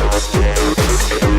Yeah.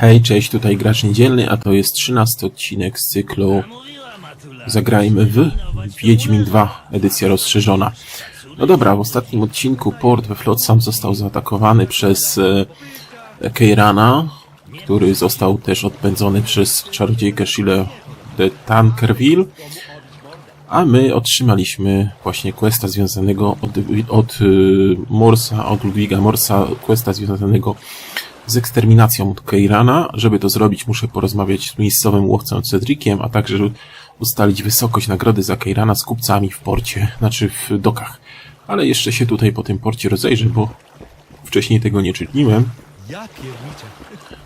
Hej, cześć, tutaj Gracz Niedzielny, a to jest 13 odcinek z cyklu Zagrajmy w Wiedźmin 2, edycja rozszerzona. No dobra, w ostatnim odcinku port we Flotsam został zaatakowany przez e, Keirana, który został też odpędzony przez czarodziejkę Sheila de Tankerville, a my otrzymaliśmy właśnie questa związanego od, od y, Morsa, od Ludwiga Morsa, questa związanego eksterminacją Keirana. Żeby to zrobić, muszę porozmawiać z miejscowym łowcą Cedriciem, a także ustalić wysokość nagrody za Keirana z kupcami w porcie, znaczy w dokach. Ale jeszcze się tutaj po tym porcie rozejrzę, bo wcześniej tego nie czyniłem.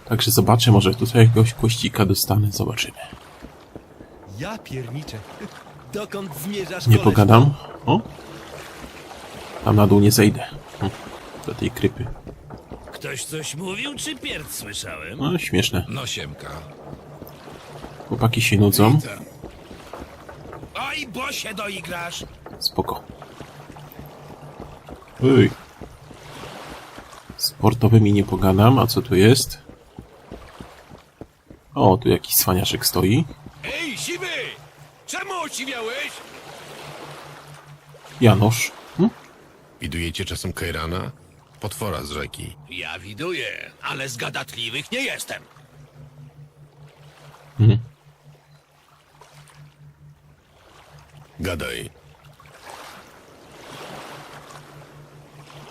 Także zobaczę, może tutaj jakiegoś kościka dostanę, zobaczymy. Ja pierniczę. Dokąd zmierzasz, Nie pogadam. O! Tam na dół nie zejdę. Do tej krypy. Ktoś coś mówił, czy pierd słyszałem? No, śmieszne. No siemka. Chłopaki się nudzą. Oj, bo się doigrasz! Spoko. Ej. Sportowymi nie pogadam, a co tu jest? O, tu jakiś cwaniaszek stoi. Ej, siwy! Czemu osiwiałeś? Janosz. Hm? Widujecie czasem Kejrana? Potwora z rzeki. Ja widuję, ale z gadatliwych nie jestem. Gadaj.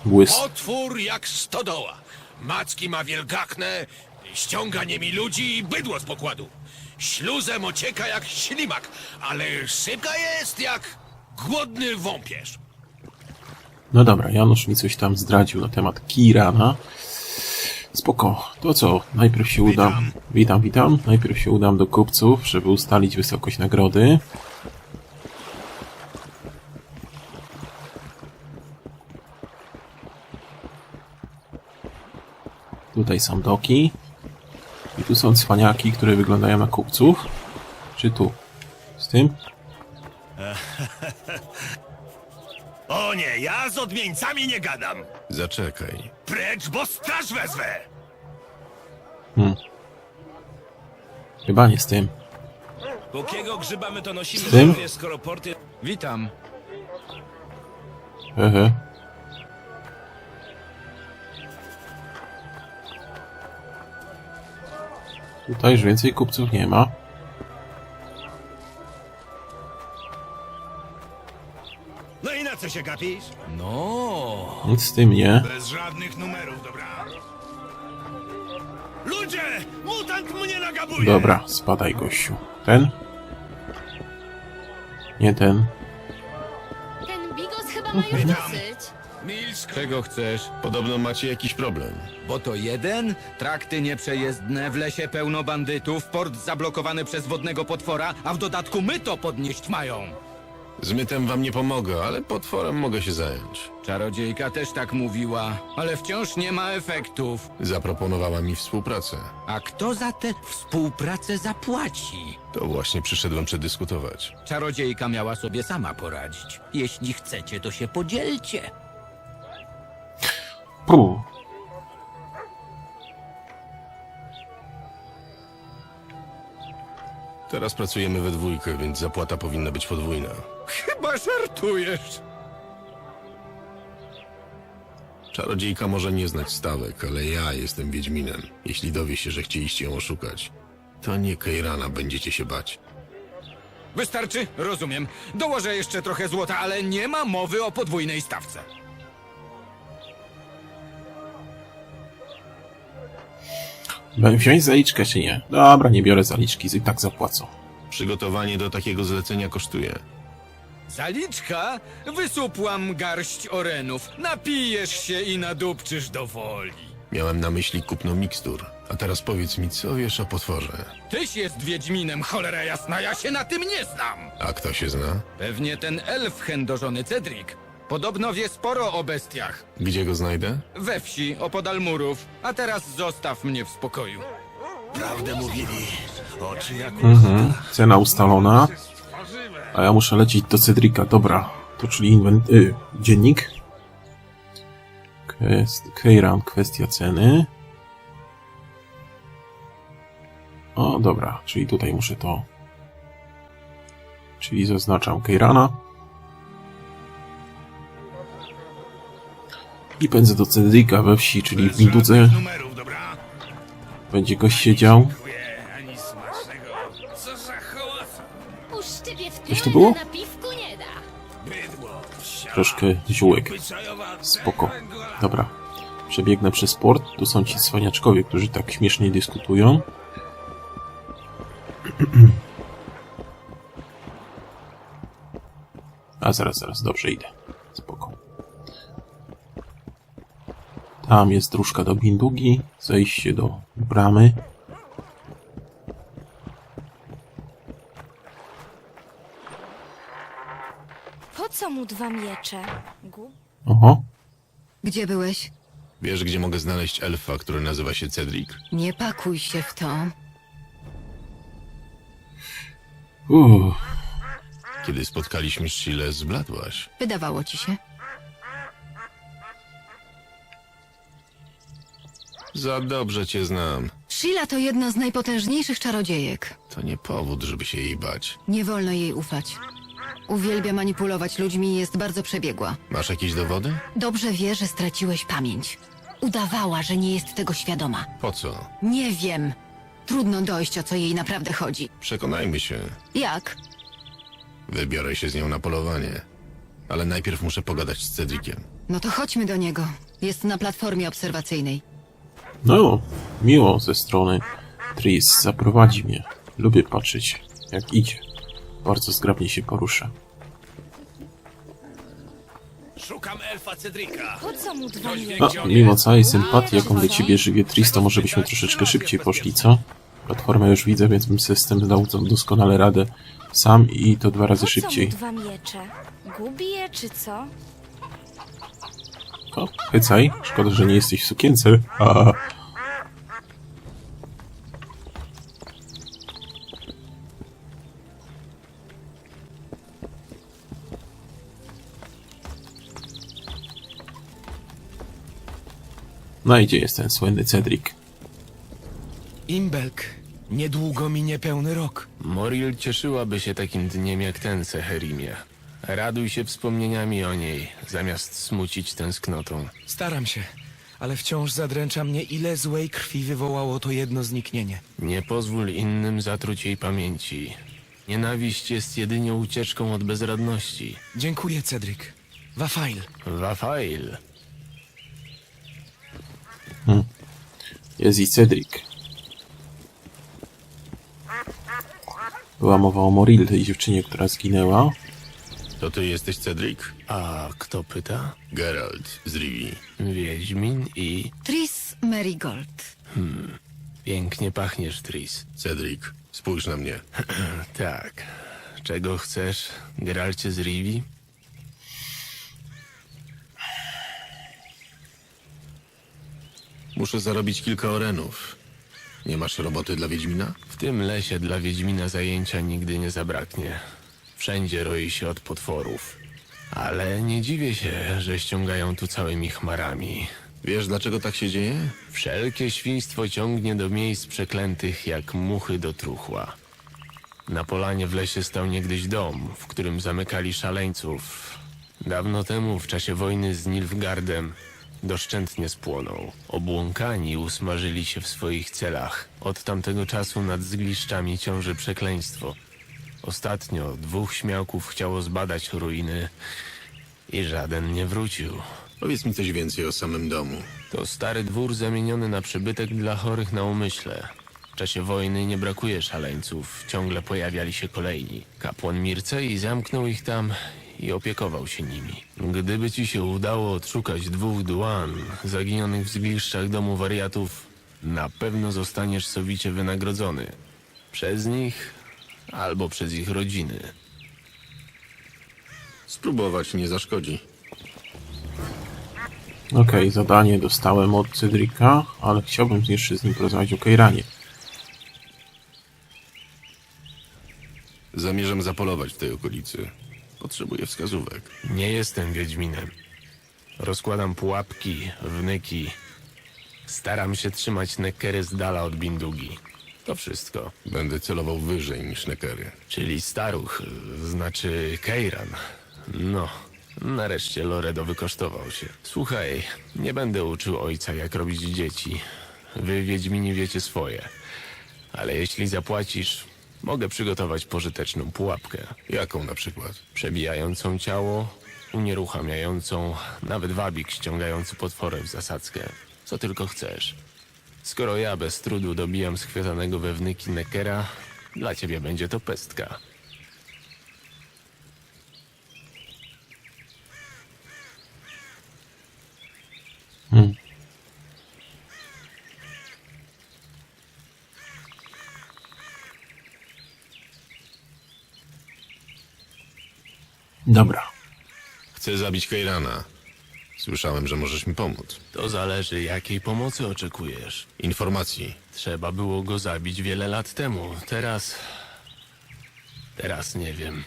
Błys. Otwór jak stodoła. Macki ma wielgachne, ściąga niemi ludzi i bydło z pokładu. Śluzem ocieka jak ślimak, ale szybka jest jak głodny wąpierz. No dobra, Janusz mi coś tam zdradził na temat Kirana. Spoko. To co? Najpierw się udam. Witam, witam. Najpierw się udam do kupców, żeby ustalić wysokość nagrody. Tutaj są doki. I tu są cwaniaki, które wyglądają na kupców. Czy tu? Z tym? Nie, ja z odmieńcami nie gadam. Zaczekaj. Precz, bo straż wezwę. Chyba nie z tym. Jakiego grzyba my to nosimy Z tym? skoro porty... Witam. Hehe. Tutaj już więcej kupców nie ma. Co się gapisz? No. Nic z tym nie. Bez żadnych numerów, dobra? Ludzie! Mutant mnie nagabuje! Dobra, spadaj gościu. Ten? Nie ten. Ten bigos chyba ma już dosyć. Czego chcesz? Podobno macie jakiś problem. Bo to jeden, trakty nieprzejezdne, w lesie pełno bandytów, port zablokowany przez wodnego potwora, a w dodatku my to podnieść mają. Z mytem wam nie pomogę, ale potworem mogę się zająć. Czarodziejka też tak mówiła, ale wciąż nie ma efektów. Zaproponowała mi współpracę. A kto za tę współpracę zapłaci? To właśnie przyszedłem przedyskutować. Czarodziejka miała sobie sama poradzić. Jeśli chcecie, to się podzielcie. Puh. Teraz pracujemy we dwójkę, więc zapłata powinna być podwójna. Chyba żartujesz. Czarodziejka może nie znać stawek, ale ja jestem Wiedźminem. Jeśli dowie się, że chcieliście ją oszukać, to nie Kejrana będziecie się bać. Wystarczy? Rozumiem. Dołożę jeszcze trochę złota, ale nie ma mowy o podwójnej stawce. Wziąć zaliczkę czy nie? Dobra, nie biorę zaliczki, i tak zapłacą. Przygotowanie do takiego zlecenia kosztuje. Zaliczka? Wysupłam garść orenów. Napijesz się i nadupczysz do woli. Miałem na myśli kupno mikstur. A teraz powiedz mi, co wiesz o potworze? Tyś jest Wiedźminem, cholera jasna, ja się na tym nie znam. A kto się zna? Pewnie ten elf chędożony Cedric. Podobno wie sporo o bestiach. Gdzie go znajdę? We wsi, opodal murów. A teraz zostaw mnie w spokoju. Prawdę mówili. Oczy jak Mhm. Cena ustalona. A ja muszę lecieć do Cedrika, dobra. To czyli inwent... Y, dziennik. Kwest... Keyran, kwestia ceny. O, dobra, czyli tutaj muszę to... Czyli zaznaczam Keyrana. I pędzę do Cedrika we wsi, czyli w dobra? Będzie gość siedział. Coś było? to. Psia. Troszkę ziółek. Spoko. Dobra. Przebiegnę przez port. Tu są ci cwaniaczkowie, którzy tak śmiesznie dyskutują. A zaraz, zaraz, dobrze idę. Spoko. Tam jest dróżka do Bindugi, zejście do bramy. Po co mu dwa miecze? Gu? Oho, Gdzie byłeś? Wiesz, gdzie mogę znaleźć elfa, który nazywa się Cedric? Nie pakuj się w to. Uff, Kiedy spotkaliśmy Shile, zbladłaś. Wydawało ci się. Za dobrze cię znam. Sheila to jedna z najpotężniejszych czarodziejek. To nie powód, żeby się jej bać. Nie wolno jej ufać. Uwielbia manipulować ludźmi i jest bardzo przebiegła. Masz jakieś dowody? Dobrze wie, że straciłeś pamięć. Udawała, że nie jest tego świadoma. Po co? Nie wiem. Trudno dojść, o co jej naprawdę chodzi. Przekonajmy się. Jak? Wybiorę się z nią na polowanie. Ale najpierw muszę pogadać z Cedriciem. No to chodźmy do niego. Jest na platformie obserwacyjnej. No, miło ze strony Tris. Zaprowadzi mnie. Lubię patrzeć, jak idzie. Bardzo zgrabnie się porusza. Szukam elfa Cedrika. Po co mu dwa miecze? mimo całej sympatii, jaką do ciebie żywię Tris, to może byśmy troszeczkę szybciej poszli, co? Platformę już widzę, więc bym system dał doskonale radę sam i to dwa razy Po co szybciej. mu dwa miecze? Gubi je, czy co? O, hycaj. Szkoda, że nie jesteś w sukience. A, No i gdzie jest ten słynny Cedric? Imbelk. Niedługo minie pełny rok. Moril cieszyłaby się takim dniem jak ten, Seherimie. Raduj się wspomnieniami o niej, zamiast smucić tęsknotą. Staram się, ale wciąż zadręcza mnie, ile złej krwi wywołało to jedno zniknienie. Nie pozwól innym zatruć jej pamięci. Nienawiść jest jedynie ucieczką od bezradności. Dziękuję, Cedric. Wafail. Wafail. Jest i Cedric. Była mowa o Moril, tej dziewczynie, która zginęła. To ty jesteś Cedric? A kto pyta? Geralt z Rivi. Wiedźmin i... Tris Marigold. Pięknie pachniesz, Tris. Cedric, spójrz na mnie. Tak. Czego chcesz, Geralcie z Rivi? Muszę zarobić kilka orenów. Nie masz roboty dla Wiedźmina? W tym lesie dla Wiedźmina zajęcia nigdy nie zabraknie. Wszędzie roi się od potworów. Ale nie dziwię się, że ściągają tu całymi chmarami. Wiesz, dlaczego tak się dzieje? Wszelkie świństwo ciągnie do miejsc przeklętych jak muchy do truchła. Na polanie w lesie stał niegdyś dom, w którym zamykali szaleńców. Dawno temu, w czasie wojny z Nilfgardem, doszczętnie spłonął. Obłąkani usmażyli się w swoich celach. Od tamtego czasu nad zgliszczami ciąży przekleństwo. Ostatnio dwóch śmiałków chciało zbadać ruiny i żaden nie wrócił. Powiedz mi coś więcej o samym domu. To stary dwór zamieniony na przybytek dla chorych na umyśle. W czasie wojny nie brakuje szaleńców, ciągle pojawiali się kolejni. Kapłan Mircei zamknął ich tam i opiekował się nimi. Gdyby ci się udało odszukać dwóch duan zaginionych w zgliszczach domu wariatów, na pewno zostaniesz sowicie wynagrodzony. Przez nich albo przez ich rodziny. Spróbować nie zaszkodzi. Okej, zadanie dostałem od Cedrika, ale chciałbym jeszcze z nim porozmawiać o Kejranie. Zamierzam zapolować w tej okolicy. Potrzebuję wskazówek. Nie jestem Wiedźminem. Rozkładam pułapki, wnyki. Staram się trzymać nekery z dala od bindugi. To wszystko. Będę celował wyżej niż nekery. Czyli staruch, y, znaczy Kejran. No, nareszcie Loredo wykosztował się. Słuchaj, nie będę uczył ojca, jak robić dzieci. Wy, Wiedźmini, wiecie swoje. Ale jeśli zapłacisz, mogę przygotować pożyteczną pułapkę. Jaką na przykład? Przebijającą ciało, unieruchamiającą, nawet wabik ściągający potworem w zasadzkę. Co tylko chcesz. Skoro ja bez trudu dobijam schwytanego wewnyki Neckera, dla ciebie będzie to pestka. Hmm. Dobra. Chcę zabić Keirana. Słyszałem, że możesz mi pomóc. To zależy, jakiej pomocy oczekujesz. Informacji. Trzeba było go zabić wiele lat temu. Teraz. Teraz nie wiem.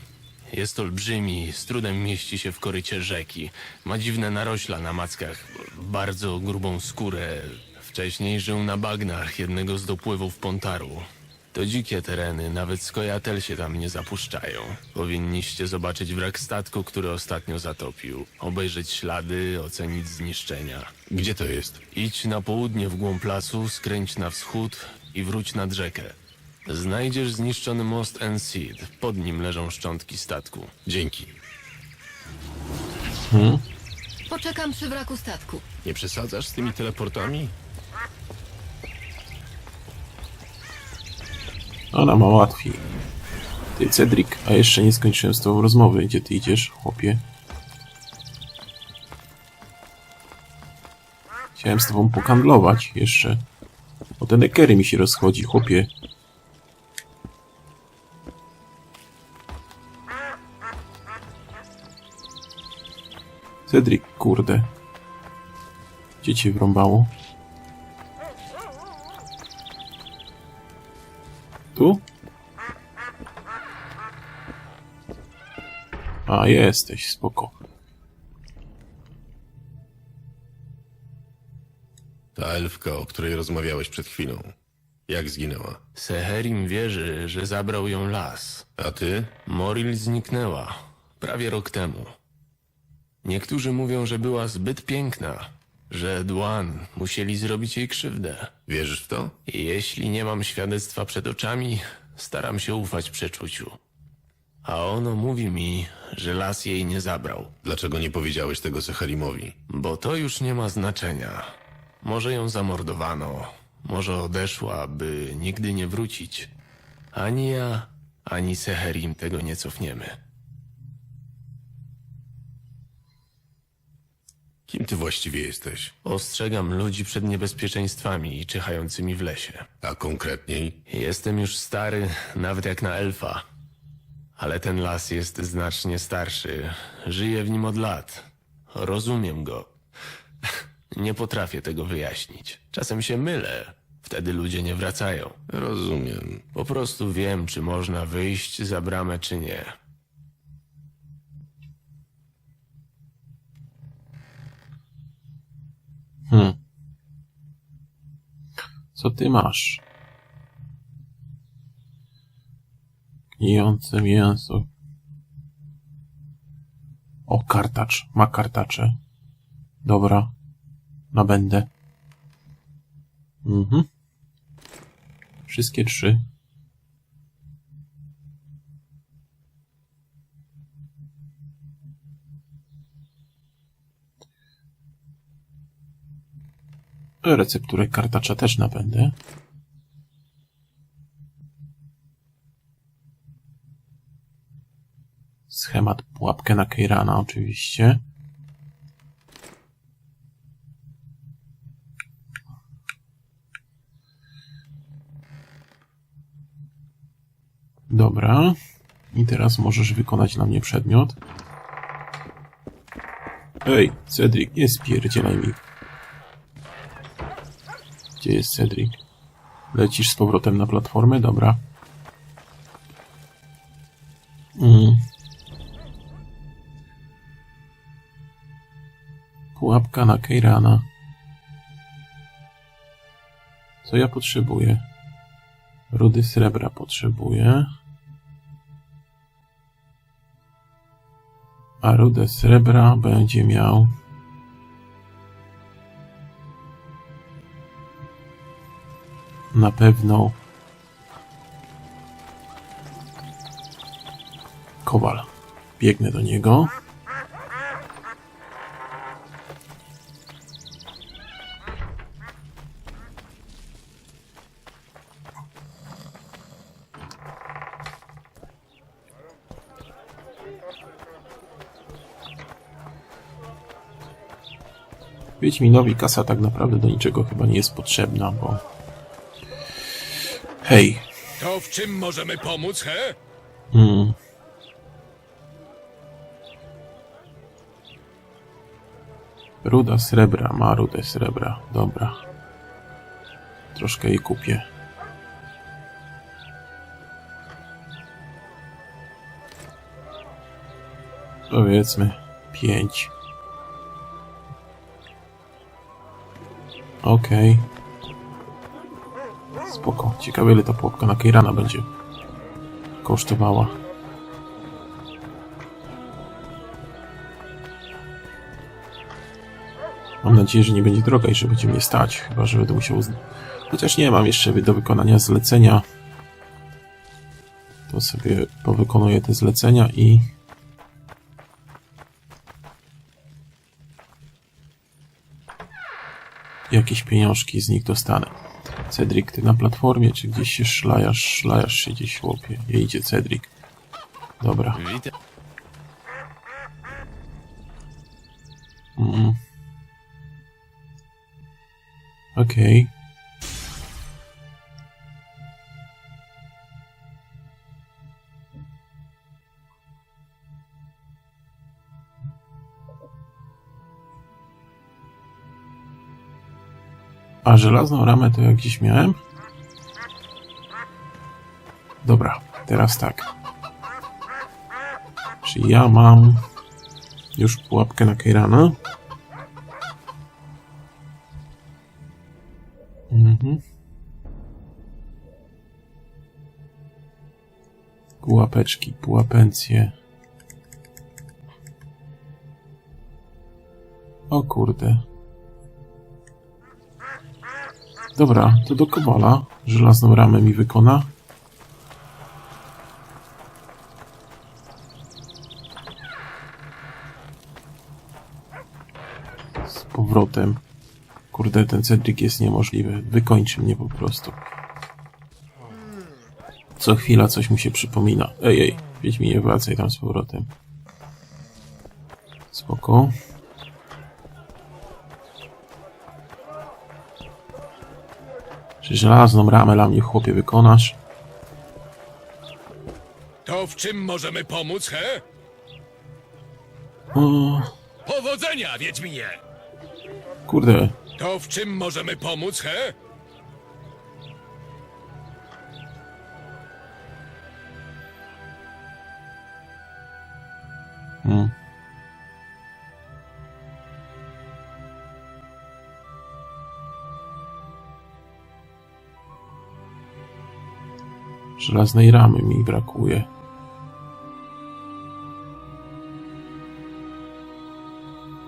Jest olbrzymi, z trudem mieści się w korycie rzeki. Ma dziwne narośla na mackach, bardzo grubą skórę. Wcześniej żył na bagnach jednego z dopływów Pontaru. To dzikie tereny, nawet skojatel się tam nie zapuszczają. Powinniście zobaczyć wrak statku, który ostatnio zatopił. Obejrzeć ślady, ocenić zniszczenia. Gdzie to jest? Idź na południe w głąb lasu, skręć na wschód i wróć nad rzekę. Znajdziesz zniszczony most Enseed. Pod nim leżą szczątki statku. Dzięki. Poczekam przy wraku statku. Nie przesadzasz z tymi teleportami? Ona ma łatwiej. Ty, Cedric, a jeszcze nie skończyłem z tobą rozmowy. Gdzie ty idziesz, chłopie? Chciałem z tobą pokandlować jeszcze. O te nekery mi się rozchodzi, chłopie. Cedric, kurde. Gdzie cię wrąbało? Tu? A, jesteś, spoko. Ta elfka, o której rozmawiałeś przed chwilą. Jak zginęła? Seherim wierzy, że zabrał ją las. A ty? Moril zniknęła. Prawie rok temu. Niektórzy mówią, że była zbyt piękna. Że Dwan musieli zrobić jej krzywdę. Wierzysz w to? Jeśli nie mam świadectwa przed oczami, staram się ufać przeczuciu. A ono mówi mi, że las jej nie zabrał, Dlaczego nie powiedziałeś tego Seharimowi? bo to już nie ma znaczenia. Może ją zamordowano, może odeszła, by nigdy nie wrócić. Ani ja, ani Seherim tego nie cofniemy. Kim ty właściwie jesteś? Ostrzegam ludzi przed niebezpieczeństwami czyhającymi w lesie. A konkretniej? Jestem już stary, nawet jak na elfa. Ale ten las jest znacznie starszy. Żyję w nim od lat. Rozumiem go. Nie potrafię tego wyjaśnić. Czasem się mylę. Wtedy ludzie nie wracają. Rozumiem. Po prostu wiem, czy można wyjść za bramę, czy nie. Hmm. Co ty masz? Gnijące mięso. O, kartacz. Ma kartacze. Dobra. Nabędę. Mhm. Wszystkie trzy. Recepturę kartacza też nabędę. Schemat pułapkę na Keirana oczywiście. Dobra. I teraz możesz wykonać na mnie przedmiot. Ej, Cedric, nie spierdzielaj mi. Gdzie jest Cedric? Lecisz z powrotem na platformę? Dobra. Mm. Pułapka na Keirana. Co ja potrzebuję? Rudy srebra potrzebuję. A rudę srebra będzie miał... Na pewno... Kowal. Biegnę do niego. Wiedźminowi kasa tak naprawdę do niczego chyba nie jest potrzebna, bo... Hej, To w czym możemy pomóc, he? Mm. Ruda srebra, ma rudę srebra. Dobra. Troszkę jej kupię. Powiedzmy pięć. Okej. Spoko. Ciekawe ile ta pułapka na Keirana będzie kosztowała. Mam nadzieję, że nie będzie droga i że będzie mnie stać, chyba że będę musiał... Chociaż nie mam jeszcze do wykonania zlecenia. To sobie powykonuję te zlecenia i... Jakieś pieniążki z nich dostanę. Cedric, ty na platformie, czy gdzieś się szlajasz, szlajasz się gdzieś, chłopie. Nie idzie Cedric. Dobra. Witam. Mm. Okej. A żelazną ramę to ja gdzieś miałem? Dobra, teraz tak. Czy ja mam już pułapkę na Keirana? Mhm. Pułapeczki, pułapencje. O kurde. Dobra, to do Kowala. Żelazną ramę mi wykona. Z powrotem. Kurde, ten Cedric jest niemożliwy. Wykończy mnie po prostu. Co chwila coś mu się przypomina. Ej, ej, Wiedźminie, wracaj tam z powrotem. Spoko. Żelazną ramę dla mnie, chłopie, wykonasz? To w czym możemy pomóc, he? O, Powodzenia, Wiedźminie! kurde, To w czym możemy pomóc, he? Żelaznej ramy mi brakuje.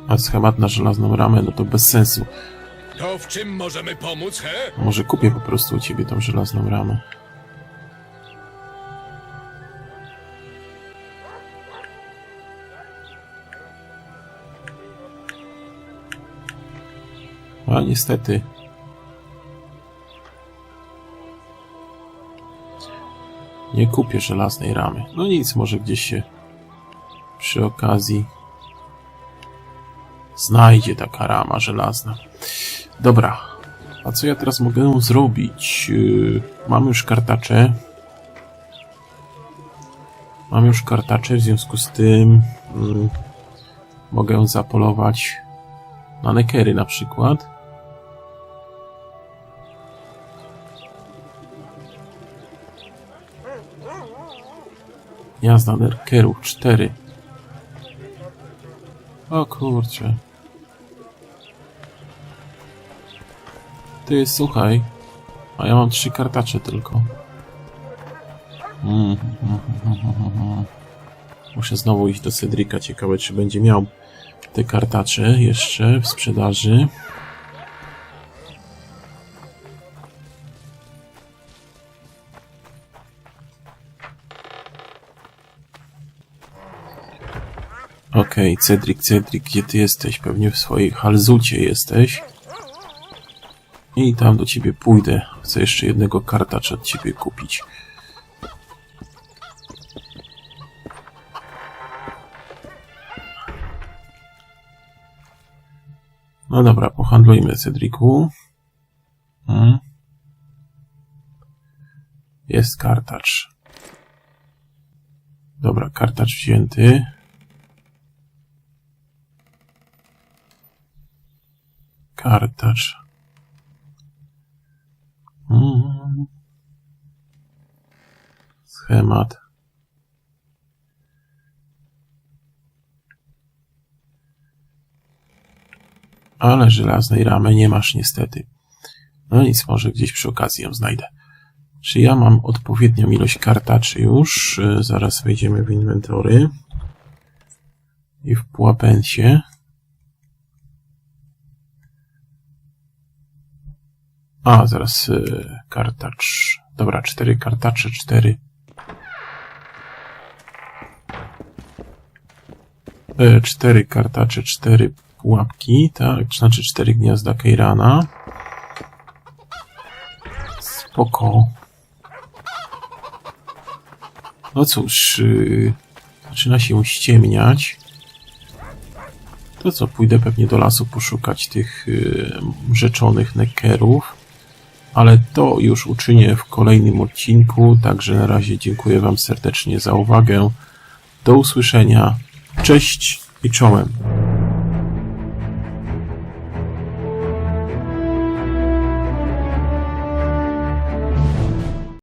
A schemat na żelazną ramę, no to bez sensu. To w czym możemy pomóc, he? Może kupię po prostu u ciebie tą żelazną ramę. A niestety Nie kupię żelaznej ramy. No nic, może gdzieś się przy okazji znajdzie taka rama żelazna. Dobra. A co ja teraz mogę zrobić? Yy, Mam już kartacze. Mam już kartacze, w związku z tym mm, mogę zapolować na nekery na przykład. Jazda nekerów 4. O kurczę. Ty, słuchaj. A ja mam trzy kartacze tylko. Mm. Muszę znowu iść do Cedrika. Ciekawe, czy będzie miał te kartacze jeszcze w sprzedaży. Okej, Cedric, Cedric, gdzie ty jesteś? Pewnie w swojej halzucie jesteś. I tam do ciebie pójdę. Chcę jeszcze jednego kartacza od ciebie kupić. No dobra, pohandlujmy Cedriku. Hmm. Jest kartacz. Dobra, kartacz wzięty. Kartacz. Mm. Schemat. Ale żelaznej ramy nie masz niestety. No nic, może gdzieś przy okazji ją znajdę. Czy ja mam odpowiednią ilość kartaczy już? Y, Zaraz wejdziemy w inwentory. I w pułapensie. A, zaraz y, kartacz. Dobra, cztery kartacze, cztery. E, cztery kartacze, cztery pułapki, tak, znaczy cztery gniazda Keirana. Spoko. No cóż, y, zaczyna się ściemniać. To co, pójdę pewnie do lasu poszukać tych y, rzeczonych nekerów. Ale to już uczynię w kolejnym odcinku, także na razie dziękuję Wam serdecznie za uwagę. Do usłyszenia. Cześć i czołem.